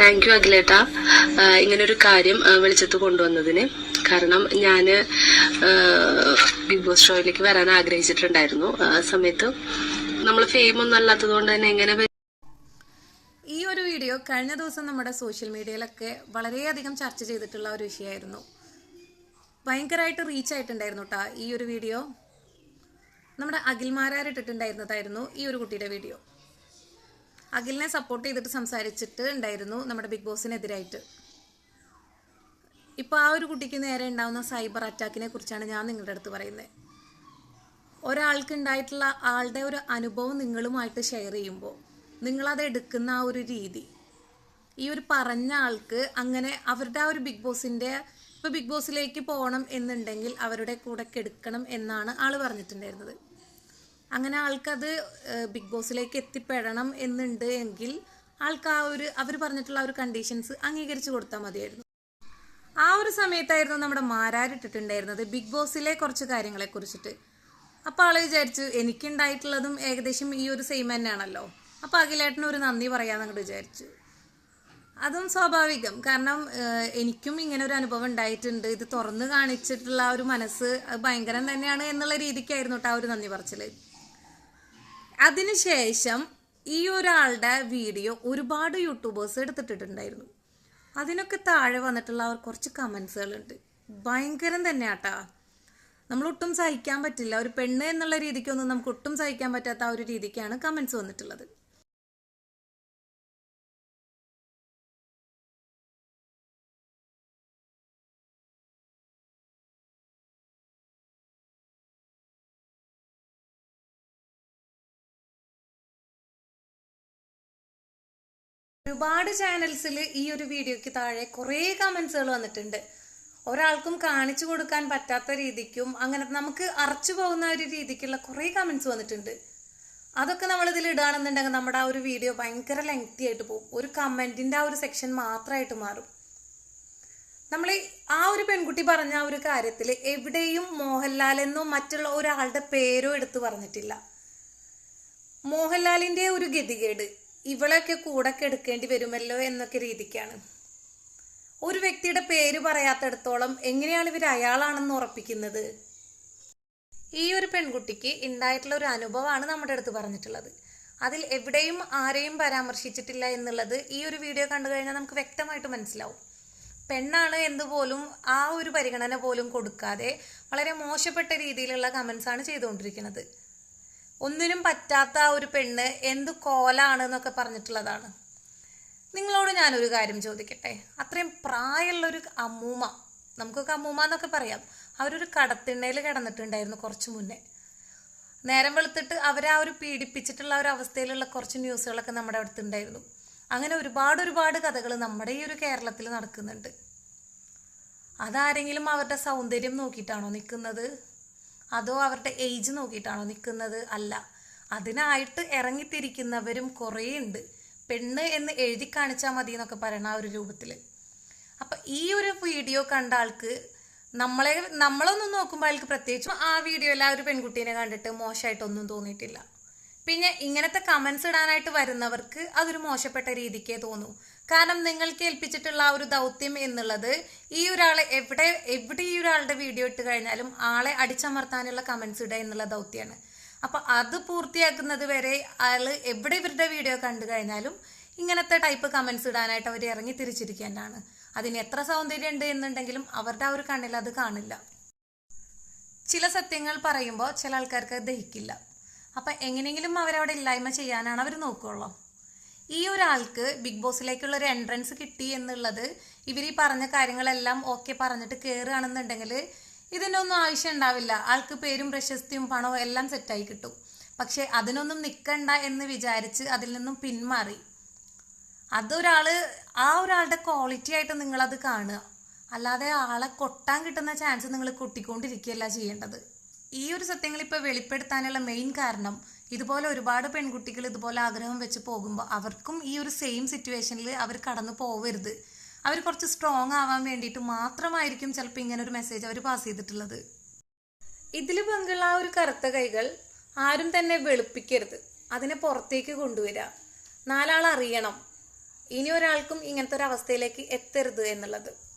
Thank you അഖിലേട്ട. ഇങ്ങനൊരു കാര്യം വെളിച്ചത്ത് കൊണ്ടുവന്നതിന്. കാരണം ഞാൻ ബിഗ് ബോസ് ഷോയിലേക്ക് വരാൻ ആഗ്രഹിച്ചിട്ടുണ്ടായിരുന്നു. ആ സമയത്ത് നമ്മൾ ഫെയിം ഒന്നും അല്ലാത്തത് കൊണ്ട് തന്നെ എങ്ങനെ ഈ ഒരു വീഡിയോ കഴിഞ്ഞ ദിവസം നമ്മുടെ സോഷ്യൽ മീഡിയയിലൊക്കെ വളരെയധികം ചർച്ച ചെയ്തിട്ടുള്ള ഒരു വിഷയമായിരുന്നു. ഭയങ്കരമായിട്ട് റീച്ച് ആയിട്ടുണ്ടായിരുന്നു കേട്ടോ ഈ ഒരു വീഡിയോ നമ്മുടെ അഖിൽമാരാർ ഇട്ടിട്ടുണ്ടായിരുന്നതായിരുന്നു ഈ ഒരു കുട്ടിയുടെ വീഡിയോ അഖിലിനെ സപ്പോർട്ട് ചെയ്തിട്ട് സംസാരിച്ചിട്ട് ഉണ്ടായിരുന്നു നമ്മുടെ ബിഗ് ബോസിനെതിരായിട്ട് ഇപ്പോൾ ആ ഒരു കുട്ടിക്ക് നേരെ ഉണ്ടാകുന്ന സൈബർ അറ്റാക്കിനെ കുറിച്ചാണ് ഞാൻ നിങ്ങളുടെ അടുത്ത് പറയുന്നത് ഒരാൾക്ക് ഉണ്ടായിട്ടുള്ള ആളുടെ ഒരു അനുഭവം നിങ്ങളുമായിട്ട് ഷെയർ ചെയ്യുമ്പോൾ നിങ്ങളത് എടുക്കുന്ന ആ ഒരു രീതി ഈ ഒരു പറഞ്ഞ ആൾക്ക് അങ്ങനെ അവരുടെ ആ ഒരു ബിഗ് ബോസിന്റെ ഇപ്പോൾ ബിഗ് ബോസിലേക്ക് പോകണം എന്നുണ്ടെങ്കിൽ അവരുടെ കൂടെ കെടുക്കണം എന്നാണ് ആൾ പറഞ്ഞിട്ടുണ്ടായിരുന്നത്. അങ്ങനെ ആൾക്കത് ബിഗ് ബോസിലേക്ക് എത്തിപ്പെടണം എന്നുണ്ട് എങ്കിൽ ആൾക്ക് ആ ഒരു അവർ പറഞ്ഞിട്ടുള്ള ആ ഒരു കണ്ടീഷൻസ് അംഗീകരിച്ചു കൊടുത്താൽ മതിയായിരുന്നു. ആ ഒരു സമയത്തായിരുന്നു നമ്മുടെ മാരാരിട്ടിട്ടുണ്ടായിരുന്നത് ബിഗ് ബോസിലെ കുറച്ച് കാര്യങ്ങളെ കുറിച്ചിട്ട്. അപ്പോൾ ആൾ വിചാരിച്ചു എനിക്കുണ്ടായിട്ടുള്ളതും ഏകദേശം ഈ ഒരു സെയിം തന്നെയാണല്ലോ. അപ്പോൾ അഖിലേട്ടന് ഒരു നന്ദി പറയാന്ന് അങ്ങോട്ട് വിചാരിച്ചു. അതും സ്വാഭാവികം. കാരണം എനിക്കും ഇങ്ങനെ ഒരു അനുഭവം ഉണ്ടായിട്ടുണ്ട്. ഇത് തുറന്നു കാണിച്ചിട്ടുള്ള ആ ഒരു മനസ്സ് ഭയങ്കരം തന്നെയാണ് എന്നുള്ള രീതിക്കായിരുന്നു കേട്ടോ ആ ഒരു നന്ദി പറച്ചിൽ. അതിനുശേഷം ഈ ഒരാളുടെ വീഡിയോ ഒരുപാട് യൂട്യൂബേഴ്സ് എടുത്തിട്ടുണ്ടായിരുന്നു അതിനൊക്കെ താഴെ വന്നിട്ടുള്ള അവർ കുറച്ച് കമൻസുകളുണ്ട്. ഭയങ്കരം തന്നെ ആട്ടാ നമ്മൾ ഒട്ടും സഹിക്കാൻ പറ്റില്ല. ഒരു പെണ്ണ് എന്നുള്ള രീതിക്കൊന്നും നമുക്ക് ഒട്ടും സഹിക്കാൻ പറ്റാത്ത ആ ഒരു രീതിക്കാണ് കമൻസ് വന്നിട്ടുള്ളത്. ഒരുപാട് ചാനൽസിൽ ഈ ഒരു വീഡിയോയ്ക്ക് താഴെ കുറേ കമൻസുകൾ വന്നിട്ടുണ്ട്. ഒരാൾക്കും കാണിച്ചു കൊടുക്കാൻ പറ്റാത്ത രീതിക്കും അങ്ങനെ നമുക്ക് അറച്ചു പോകുന്ന ഒരു രീതിക്കുള്ള കുറേ കമൻസ് വന്നിട്ടുണ്ട്. അതൊക്കെ നമ്മൾ ഇടുകയാണെന്നുണ്ടെങ്കിൽ നമ്മുടെ ആ ഒരു വീഡിയോ ഭയങ്കര ലെങ്തി ആയിട്ട് പോകും. ഒരു കമന്റിന്റെ ആ ഒരു സെക്ഷൻ മാത്രമായിട്ട് മാറും. നമ്മൾ ആ ഒരു പെൺകുട്ടി പറഞ്ഞ ആ ഒരു കാര്യത്തിൽ എവിടെയും മോഹൻലാൽ എന്നോ മറ്റുള്ള ഒരാളുടെ പേരോ എടുത്തു പറഞ്ഞിട്ടില്ല. മോഹൻലാലിന്റെ ഒരു ഗതികേട്. ഇവളൊക്കെ കൂടെ കെടുക്കേണ്ടി വരുമല്ലോ എന്നൊക്കെ രീതിക്കാണ്. ഒരു വ്യക്തിയുടെ പേര് പറയാത്തിടത്തോളം എങ്ങനെയാണ് ഇവർ അയാളാണെന്ന് ഉറപ്പിക്കുന്നത്? ഈ ഒരു പെൺകുട്ടിക്ക് ഉണ്ടായിട്ടുള്ള ഒരു അനുഭവമാണ് നമ്മുടെ അടുത്ത് പറഞ്ഞിട്ടുള്ളത്. അതിൽ എവിടെയും ആരെയും പരാമർശിച്ചിട്ടില്ല എന്നുള്ളത് ഈ ഒരു വീഡിയോ കണ്ടു കഴിഞ്ഞാൽ നമുക്ക് വ്യക്തമായിട്ട് മനസ്സിലാവും. പെണ്ണാണ് എന്തുപോലും ആ ഒരു പരിഗണന പോലും കൊടുക്കാതെ വളരെ മോശപ്പെട്ട രീതിയിലുള്ള കമൻസ് ആണ് ചെയ്തുകൊണ്ടിരിക്കുന്നത്. ഒന്നിനും പറ്റാത്ത ഒരു പെണ്ണ് എന്ത് കോലാണ് എന്നൊക്കെ പറഞ്ഞിട്ടുള്ളതാണ്. നിങ്ങളോട് ഞാനൊരു കാര്യം ചോദിക്കട്ടെ? അത്രയും പ്രായമുള്ളൊരു അമ്മൂമ്മ നമുക്കൊക്കെ അമ്മൂമ്മ എന്നൊക്കെ പറയാം അവരൊരു കടത്തിണ്ണയിൽ കിടന്നിട്ടുണ്ടായിരുന്നു കുറച്ച് മുന്നേ. നേരം വെളുത്തിട്ട് അവരെ ആ ഒരു പീഡിപ്പിച്ചിട്ടുള്ള ഒരു അവസ്ഥയിലുള്ള കുറച്ച് ന്യൂസുകളൊക്കെ നമ്മുടെ അടുത്തുണ്ടായിരുന്നു. അങ്ങനെ ഒരുപാട് ഒരുപാട് കഥകൾ നമ്മുടെ ഈ ഒരു കേരളത്തിൽ നടക്കുന്നുണ്ട്. അതാരെങ്കിലും അവരുടെ സൗന്ദര്യം നോക്കിയിട്ടാണോ നിൽക്കുന്നത്? അതോ അവരുടെ ഏജ് നോക്കിയിട്ടാണോ നിൽക്കുന്നത് അല്ല. അതിനായിട്ട് ഇറങ്ങിത്തിരിക്കുന്നവരും കുറേ ഉണ്ട് പെണ്ണ് എന്ന് എഴുതി കാണിച്ചാൽ മതി എന്നൊക്കെ പറയണ ആ ഒരു രൂപത്തിൽ അപ്പൊ ഈ ഒരു വീഡിയോ കണ്ട ആൾക്ക് നമ്മളെ നമ്മളൊന്നും നോക്കുമ്പോൾ അയാൾക്ക് പ്രത്യേകിച്ചും ആ വീഡിയോയിൽ ആ ഒരു പെൺകുട്ടീനെ കണ്ടിട്ട് മോശമായിട്ടൊന്നും തോന്നിയിട്ടില്ല. പിന്നെ ഇങ്ങനത്തെ കമൻസ് ഇടാനായിട്ട് വരുന്നവർക്ക് അതൊരു മോശപ്പെട്ട രീതിക്കേ തോന്നൂ. കാരണം നിങ്ങൾക്ക് ഏൽപ്പിച്ചിട്ടുള്ള ആ ഒരു ദൗത്യം എന്നുള്ളത് ഈ ഒരാളെ എവിടെ എവിടെ ഈ ഒരാളുടെ വീഡിയോ ഇട്ട് കഴിഞ്ഞാലും ആളെ അടിച്ചമർത്താനുള്ള കമൻസ് ഇടുക എന്നുള്ള ദൗത്യമാണ്. അപ്പൊ അത് പൂർത്തിയാക്കുന്നത് വരെ അയാൾ എവിടെ ഇവരുടെ വീഡിയോ കണ്ടു കഴിഞ്ഞാലും ഇങ്ങനത്തെ ടൈപ്പ് കമൻസ് ഇടാനായിട്ട് അവർ ഇറങ്ങി തിരിച്ചിരിക്കേണ്ടതാണ്. അതിന് എത്ര സൗന്ദര്യം ഉണ്ട് എന്നുണ്ടെങ്കിലും അവരുടെ ആ ഒരു കണ്ണിൽ അത് കാണില്ല. ചില സത്യങ്ങൾ പറയുമ്പോൾ ചില ആൾക്കാർക്ക് ദഹിക്കില്ല. അപ്പൊ എങ്ങനെയെങ്കിലും അവരവിടെ ഇല്ലായ്മ ചെയ്യാനാണ് അവർ നോക്കുള്ളൂ. ഈ ഒരാൾക്ക് ബിഗ് ബോസിലേക്കുള്ള ഒരു എൻട്രൻസ് കിട്ടി എന്നുള്ളത് ഇവർ ഈ പറഞ്ഞ കാര്യങ്ങളെല്ലാം ഓക്കെ പറഞ്ഞിട്ട് കയറുകയാണെന്നുണ്ടെങ്കിൽ ഇതിനൊന്നും ആവശ്യം ഉണ്ടാവില്ല. ആൾക്ക് പേരും പ്രശസ്തിയും പണവും എല്ലാം സെറ്റായി കിട്ടും. പക്ഷെ അതിനൊന്നും നിൽക്കണ്ട എന്ന് വിചാരിച്ച് അതിൽ നിന്നും പിന്മാറി. അതൊരാൾ ആ ഒരാളുടെ ക്വാളിറ്റി ആയിട്ട് നിങ്ങളത് കാണുക. അല്ലാതെ ആളെ കൊട്ടാൻ കിട്ടുന്ന ചാൻസ് നിങ്ങൾ കൊട്ടിക്കൊണ്ടിരിക്കുകയല്ല ചെയ്യേണ്ടത്. ഈ ഒരു സത്യങ്ങൾ ഇപ്പോൾ വെളിപ്പെടുത്താനുള്ള മെയിൻ കാരണം ഇതുപോലെ ഒരുപാട് പെൺകുട്ടികൾ ഇതുപോലെ ആഗ്രഹം വെച്ച് പോകുമ്പോൾ അവർക്കും ഈ ഒരു സെയിം സിറ്റുവേഷനിൽ അവർ കടന്നു പോവരുത്. അവർ കുറച്ച് സ്ട്രോങ് ആവാൻ വേണ്ടിയിട്ട് മാത്രമായിരിക്കും ചിലപ്പോൾ ഇങ്ങനെ ഒരു മെസ്സേജ് അവർ പാസ് ചെയ്തിട്ടുള്ളത്. ഇതിൽ പങ്കുള്ള ആ ഒരു കറുത്ത കൈകൾ ആരും തന്നെ വെളുപ്പിക്കരുത്. അതിനെ പുറത്തേക്ക് കൊണ്ടുവരിക. നാലാൾ അറിയണം ഇനി ഒരാൾക്കും ഇങ്ങനത്തെ ഒരു അവസ്ഥയിലേക്ക് എത്തരുത് എന്നുള്ളത്.